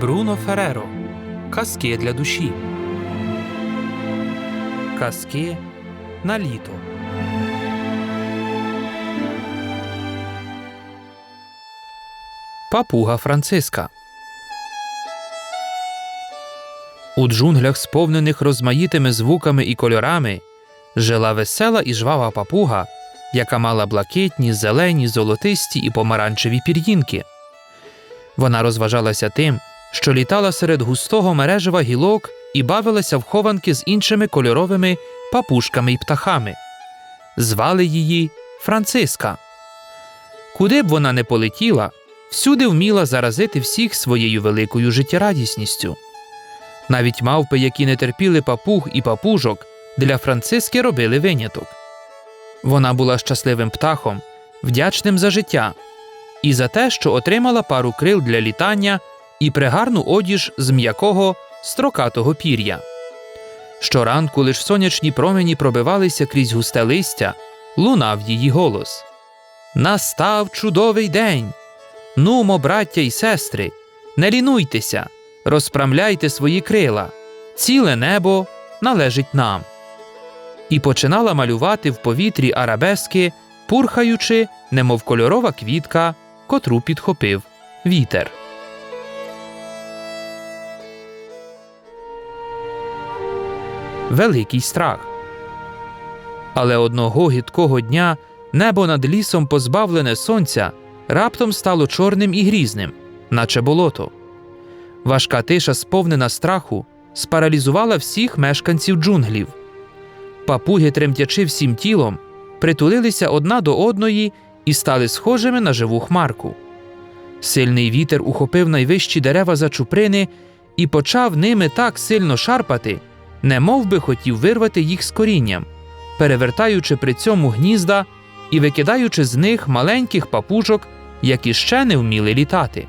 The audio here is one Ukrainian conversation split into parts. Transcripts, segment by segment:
Бруно Фереро. Казки для душі. Казки на літо. Папуга Франциска. У джунглях, сповнених розмаїтими звуками і кольорами, жила весела і жвава папуга, яка мала блакитні, зелені, золотисті і помаранчеві пір'їнки. Вона розважалася тим, що літала серед густого мережева гілок і бавилася в хованки з іншими кольоровими папушками й птахами. Звали її Франциска. Куди б вона не полетіла, всюди вміла заразити всіх своєю великою життєрадісністю. Навіть мавпи, які не терпіли папуг і папужок, для Франциски робили виняток. Вона була щасливим птахом, вдячним за життя і за те, що отримала пару крил для літання і пригарну одіж з м'якого строкатого пір'я. Щоранку лиш сонячні промені пробивалися крізь густе листя, лунав її голос. Настав чудовий день. Нумо, браття й сестри, не лінуйтеся, розпрямляйте свої крила, ціле небо належить нам. І починала малювати в повітрі арабески, пурхаючи, немов кольорова квітка, котру підхопив вітер. Великий страх. Але одного гідкого дня небо над лісом, позбавлене сонця, раптом стало чорним і грізним, наче болото. Важка тиша, сповнена страху, спаралізувала всіх мешканців джунглів. Папуги, тремтячи всім тілом, притулилися одна до одної і стали схожими на живу хмарку. Сильний вітер ухопив найвищі дерева за чуприни і почав ними так сильно шарпати, немов би хотів вирвати їх з корінням, перевертаючи при цьому гнізда і викидаючи з них маленьких папужок, які ще не вміли літати.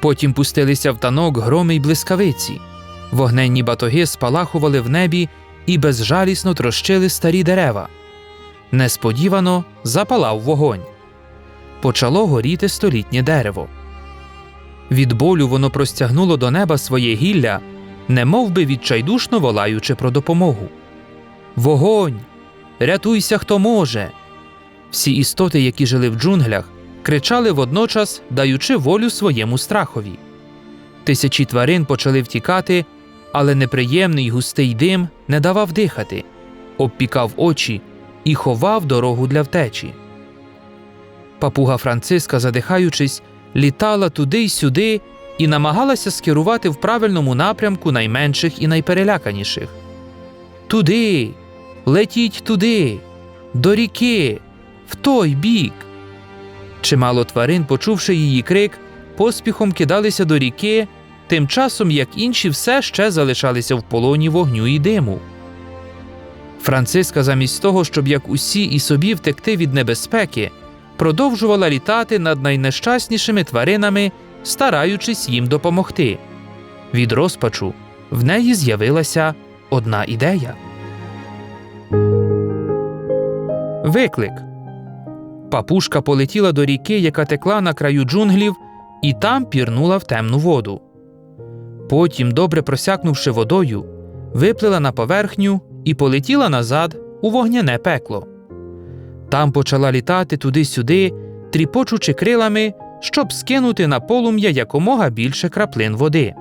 Потім пустилися в танок громи й блискавиці. Вогненні батоги спалахували в небі і безжалісно трощили старі дерева. Несподівано запалав вогонь. Почало горіти столітнє дерево. Від болю воно простягнуло до неба своє гілля, немов би відчайдушно волаючи про допомогу. Вогонь! Рятуйся, хто може! Всі істоти, які жили в джунглях, кричали водночас, даючи волю своєму страхові. Тисячі тварин почали втікати, але неприємний густий дим не давав дихати, обпікав очі і ховав дорогу для втечі. Папуга Франциска, задихаючись, літала туди й сюди і намагалася скерувати в правильному напрямку найменших і найпереляканіших. Туди, летіть туди, до ріки, в той бік. Чимало тварин, почувши її крик, поспіхом кидалися до ріки, тим часом як інші все ще залишалися в полоні вогню і диму. Франциска, замість того, щоб як усі і собі втекти від небезпеки, продовжувала літати над найнещаснішими тваринами, стараючись їм допомогти. Від розпачу в неї з'явилася одна ідея. Виклик. Папушка полетіла до ріки, яка текла на краю джунглів, і там пірнула в темну воду. Потім, добре просякнувши водою, виплила на поверхню і полетіла назад у вогняне пекло. Там почала літати туди-сюди, тріпочучи крилами, щоб скинути на полум'я якомога більше краплин води.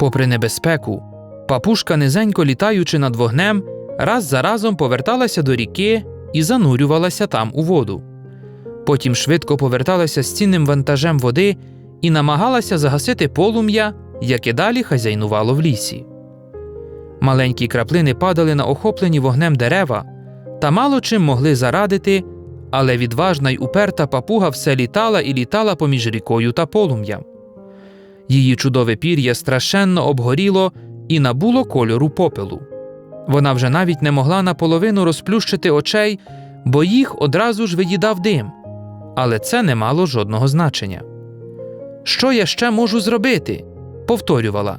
Попри небезпеку, папушка, низенько літаючи над вогнем, раз за разом поверталася до ріки і занурювалася там у воду. Потім швидко поверталася з цінним вантажем води і намагалася загасити полум'я, яке далі хазяйнувало в лісі. Маленькі краплини падали на охоплені вогнем дерева та мало чим могли зарадити, але відважна й уперта папуга все літала і літала поміж рікою та полум'ям. Її чудове пір'я страшенно обгоріло і набуло кольору попелу. Вона вже навіть не могла наполовину розплющити очей, бо їх одразу ж виїдав дим. Але це не мало жодного значення. Що я ще можу зробити? повторювала.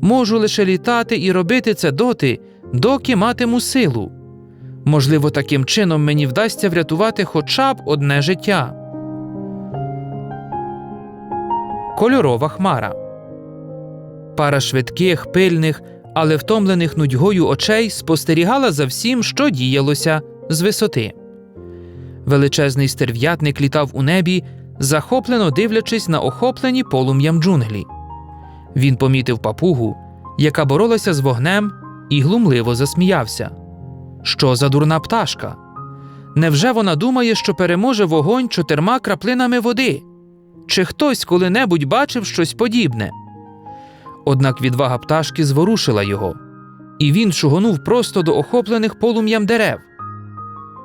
Можу лише літати і робити це доти, доки матиму силу. Можливо, таким чином мені вдасться врятувати хоча б одне життя. Кольорова хмара. Пара швидких, пильних, але втомлених нудьгою очей спостерігала за всім, що діялося з висоти. Величезний стерв'ятник літав у небі, захоплено дивлячись на охоплені полум'ям джунглі. Він помітив папугу, яка боролася з вогнем, і глумливо засміявся. Що за дурна пташка? Невже вона думає, що переможе вогонь чотирма краплинами води? Чи хтось коли-небудь бачив щось подібне? Однак відвага пташки зворушила його, і він шугонув просто до охоплених полум'ям дерев.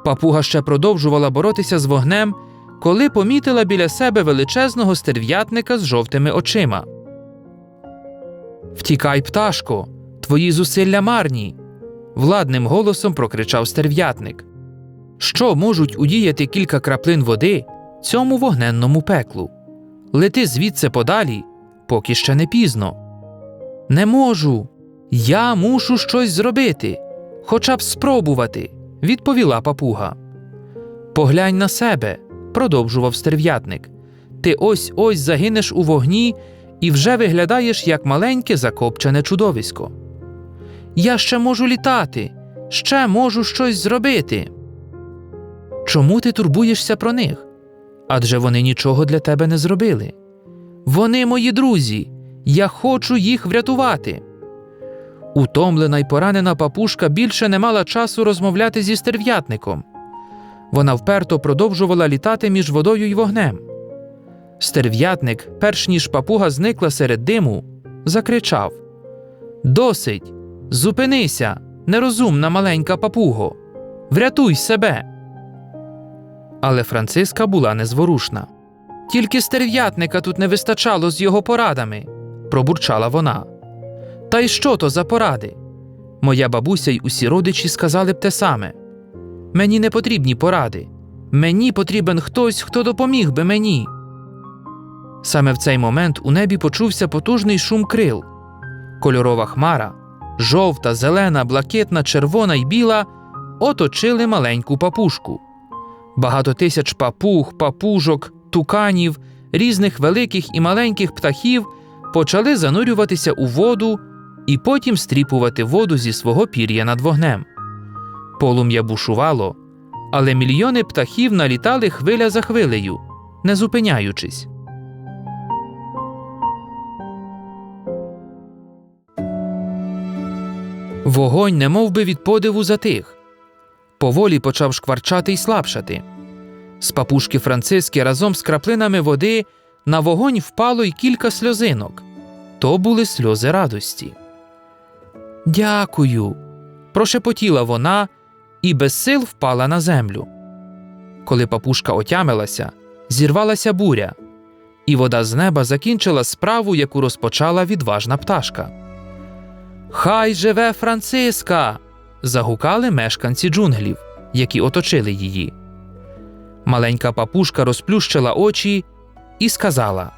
Папуга ще продовжувала боротися з вогнем, коли помітила біля себе величезного стерв'ятника з жовтими очима. Втікай, пташко, твої зусилля марні. Владним голосом прокричав стерв'ятник. Що можуть удіяти кілька краплин води цьому вогненному пеклу? Лети звідси подалі, поки ще не пізно. Не можу. Я мушу щось зробити, хоча б спробувати, відповіла папуга. Поглянь на себе, продовжував стерв'ятник. Ти ось ось загинеш у вогні і вже виглядаєш як маленьке закопчене чудовисько. Я ще можу літати, ще можу щось зробити. Чому ти турбуєшся про них? Адже вони нічого для тебе не зробили. Вони мої друзі, я хочу їх врятувати. Утомлена й поранена папушка більше не мала часу розмовляти зі стерв'ятником. Вона вперто продовжувала літати між водою й вогнем. Стерв'ятник, перш ніж папуга зникла серед диму, закричав Досить! Зупинися, нерозумна маленька папуго! Врятуй себе! Але Франциска була незворушна. Тільки стерв'ятника тут не вистачало з його порадами, пробурчала вона. Та й що то за поради? Моя бабуся й усі родичі сказали б те саме. Мені не потрібні поради. Мені потрібен хтось, хто допоміг би мені. Саме в цей момент у небі почувся потужний шум крил. Кольорова хмара, жовта, зелена, блакитна, червона й біла оточили маленьку папушку. Багато тисяч папуг, папужок, туканів, різних великих і маленьких птахів почали занурюватися у воду і потім стріпувати воду зі свого пір'я над вогнем. Полум'я бушувало, але мільйони птахів налітали хвиля за хвилею, не зупиняючись. Вогонь немов би від подиву затих. Поволі почав шкварчати й слабшати. З папушки Франциски разом з краплинами води на вогонь впало й кілька сльозинок. То були сльози радості. Дякую. прошепотіла вона і без сил впала на землю. Коли папушка отямилася, зірвалася буря, і вода з неба закінчила справу, яку розпочала відважна пташка. Хай живе Франциска. загукали мешканці джунглів, які оточили її. Маленька папушка розплющила очі і сказала: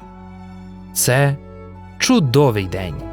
Це чудовий день.